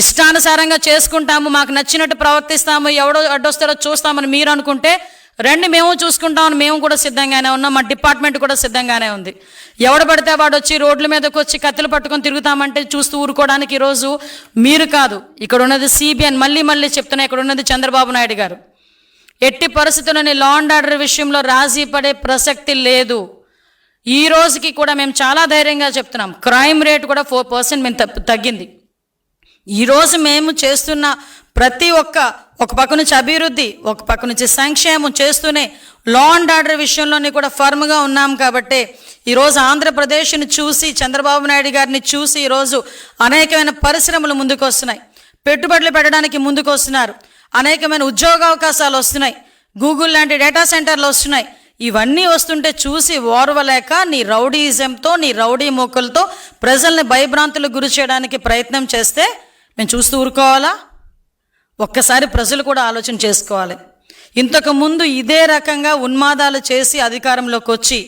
ఇష్టానుసారంగా చేసుకుంటాము మాకు నచ్చినట్టు ప్రవర్తిస్తాము ఎవడో అడ్డొస్తారో చూస్తామని మీరు అనుకుంటే రండి మేము చూసుకుంటామని మేము కూడా సిద్ధంగానే ఉన్నాం మా డిపార్ట్మెంట్ కూడా సిద్ధంగానే ఉంది. ఎవడు పడితే వాడు వచ్చి రోడ్ల మీదకి వచ్చి కత్తులు పట్టుకొని తిరుగుతామంటే చూస్తూ ఊరుకోవడానికి ఈరోజు మీరు కాదు. ఇక్కడ ఉన్నది సిబిఎన్ మళ్ళీ మళ్ళీ చెప్తున్నా ఇక్కడ ఉన్నది చంద్రబాబు నాయుడు గారు. ఎట్టి పరిస్థితులని లా అండ్ ఆర్డర్ విషయంలో రాజీ పడే ప్రసక్తి లేదు. ఈ రోజుకి కూడా మేము చాలా ధైర్యంగా చెప్తున్నాం. క్రైమ్ రేట్ కూడా ఫోర్ పర్సెంట్ మేము తగ్గింది. ఈరోజు మేము చేస్తున్న ప్రతి ఒక్క ఒక పక్క నుంచి అభివృద్ధి ఒక పక్క నుంచి సంక్షేమం చేస్తూనే లా అండ్ ఆర్డర్ విషయంలోనే కూడా ఫర్మ్గా ఉన్నాం కాబట్టి ఈరోజు ఆంధ్రప్రదేశ్ని చూసి చంద్రబాబు నాయుడు గారిని చూసి ఈరోజు అనేకమైన పరిశ్రమలు ముందుకు వస్తున్నాయి పెట్టుబడులు పెట్టడానికి ముందుకు వస్తున్నారు అనేకమైన ఉద్యోగ అవకాశాలు వస్తున్నాయి. గూగుల్ లాంటి డేటా సెంటర్లు వస్తున్నాయి. ఇవన్నీ వస్తుంటే చూసి ఓర్వలేక నీ రౌడీయిజంతో నీ రౌడీ మొక్కలతో ప్రజల్ని భయభ్రాంతులకు గురి చేయడానికి ప్రయత్నం చేస్తే మేము చూస్తూ ఊరుకోవాలా? ఒక్కసారి ప్రజలు కూడా ఆలోచన చేసుకోవాలి. ఇంతకుముందు ఇదే రకంగా ఉన్మాదాలు చేసి అధికారంలోకి వచ్చి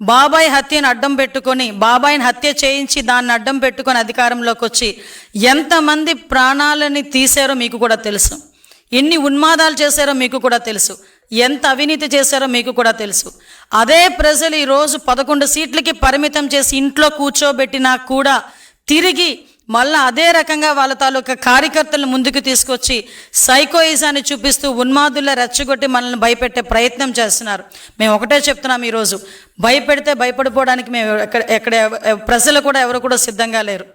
బాబాయ్ హత్యను అడ్డం పెట్టుకొని బాబాయిని హత్య చేయించి దాన్ని అడ్డం పెట్టుకొని అధికారంలోకి వచ్చి ఎంతమంది ప్రాణాలని తీశారో మీకు కూడా తెలుసు. ఎన్ని ఉన్మాదాలు చేశారో మీకు కూడా తెలుసు. ఎంత అవినీతి చేశారో మీకు కూడా తెలుసు. అదే ప్రజలు ఈరోజు పదకొండు సీట్లకి పరిమితం చేసి ఇంట్లో కూర్చోబెట్టినా కూడా తిరిగి మళ్ళీ అదే రకంగా వాళ్ళ తాలూకా కార్యకర్తలను ముందుకు తీసుకొచ్చి సైకోయిజాన్ని చూపిస్తూ ఉన్మాదుల్లో రెచ్చగొట్టి మనల్ని భయపెట్టే ప్రయత్నం చేస్తున్నారు. మేము ఒకటే చెప్తున్నాం ఈరోజు. భయపెడితే భయపడిపోవడానికి మేము ఎక్కడ ఎక్కడ ప్రజలు కూడా ఎవరు కూడా సిద్ధంగా లేరు.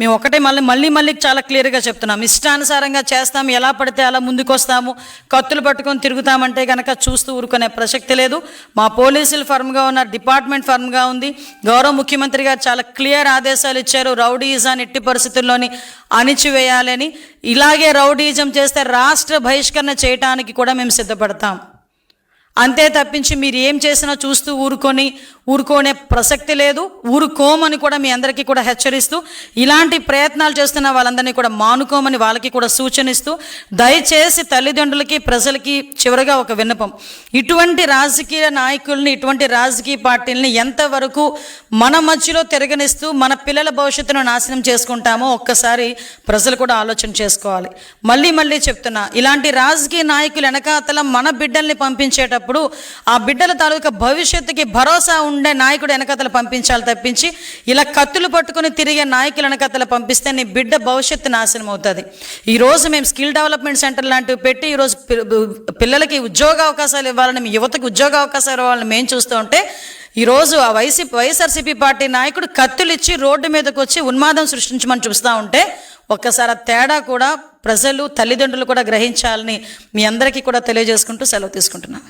మేము ఒకటే మళ్ళీ మళ్ళీ మళ్ళీ చాలా క్లియర్గా చెప్తున్నాం. ఇష్టానుసారంగా చేస్తాం ఎలా పడితే అలా ముందుకొస్తాము. కత్తులు పట్టుకొని తిరుగుతామంటే కనుక చూస్తూ ఊరుకునే ప్రసక్తి లేదు. మా పోలీసులు ఫర్మ్గా ఉన్నారు డిపార్ట్మెంట్ ఫర్మ్గా ఉంది. గౌరవ ముఖ్యమంత్రి గారు చాలా క్లియర్ ఆదేశాలు ఇచ్చారు. రౌడీయిజాన్ని ఎట్టి పరిస్థితుల్లోని అణిచివేయాలని. ఇలాగే రౌడీయిజం చేస్తే రాష్ట్ర బహిష్కరణ చేయటానికి కూడా మేము సిద్ధపడతాం. అంతే తప్పించి మీరు ఏం చేసినా చూస్తూ ఊరుకొని ఊరుకోనే ప్రసక్తి లేదు ఊరుకోమని కూడా మీ అందరికీ కూడా హెచ్చరిస్తూ ఇలాంటి ప్రయత్నాలు చేస్తున్న వాళ్ళందరినీ కూడా మానుకోమని వాళ్ళకి కూడా సూచనిస్తూ దయచేసి తల్లిదండ్రులకి ప్రజలకి చివరిగా ఒక విన్నపం. ఇటువంటి రాజకీయ నాయకుల్ని ఇటువంటి రాజకీయ పార్టీలని ఎంతవరకు మన మధ్యలో తిరగనిస్తూ మన పిల్లల భవిష్యత్తును నాశనం చేసుకుంటామో ఒక్కసారి ప్రజలు కూడా ఆలోచన చేసుకోవాలి. మళ్ళీ మళ్ళీ చెప్తున్నా ఇలాంటి రాజకీయ నాయకులు వెనకాతల మన బిడ్డల్ని పంపించేటప్పుడు ఆ బిడ్డల తాలూకా భవిష్యత్తుకి భరోసా ఉండే నాయకుడు వెనకతలు పంపించాలి తప్పించి ఇలా కత్తులు పట్టుకొని తిరిగే నాయకులు వెనకతలు పంపిస్తే నీ బిడ్డ భవిష్యత్తు నాశనం అవుతుంది. ఈరోజు మేము స్కిల్ డెవలప్మెంట్ సెంటర్ లాంటివి పెట్టి ఈరోజు పిల్లలకి ఉద్యోగ అవకాశాలు ఇవ్వాలని మీ యువతకు ఉద్యోగ అవకాశాలు ఇవ్వాలని మేము చూస్తూ ఉంటే ఈరోజు ఆ వైసీపీ వైఎస్ఆర్సీపీ పార్టీ నాయకుడు కత్తులు ఇచ్చి రోడ్డు మీదకి వచ్చి ఉన్మాదం సృష్టించమని చూస్తూ ఉంటే ఒక్కసారి ఆ తేడా కూడా ప్రజలు తల్లిదండ్రులు కూడా గ్రహించాలని మీ అందరికీ కూడా తెలియజేసుకుంటూ సెలవు తీసుకుంటున్నాను.